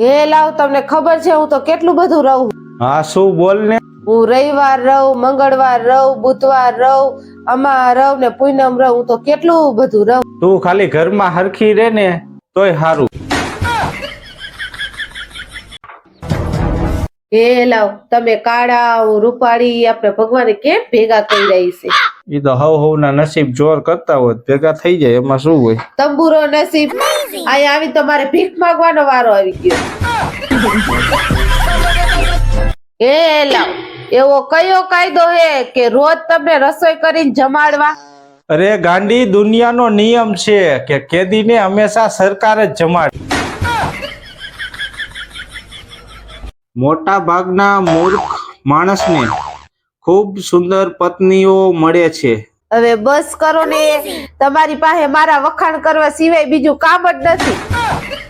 એ લાવ તમને ખબર છે હું તો કેટલું બધું રહું. હા શું બોલ ને? હું રવિવાર રહું મંગળવાર રહું બુધવાર રહું અમાર રહું ને પૂનમ રહું હું તો કેટલું બધું રહું. તું ખાલી ઘરમાં હરખી રે ને તોય સારું એ લાવ તમે કાળા હું રૂપાળી આપણે ભગવાને કેમ ભેગા કરી રહી છે? એ તો હવ હવ ના નસીબ જોર કરતા હોય ભેગા થઈ જાય એમાં શું હોય? તંબુરો નસીબ. અહીંયા આવી તમારે ભીખ માંગવાનો વારો આવી ગયો. એ લાવ એવો કયો કાયદો હે કે રોજ તમને રસોઈ કરીને જમાડવા? અરે ગાંડી દુનિયાનો નિયમ છે કે કેદીને હંમેશા સરકાર જ જમાડે મોટા ભાગના મૂર્ખ માણસને ખૂબ સુંદર પત્નીઓ મળે છે. હવે બસ કરો ને તમારી પાસે મારા વખાણ કરવા સિવાય બીજું કામ જ નથી.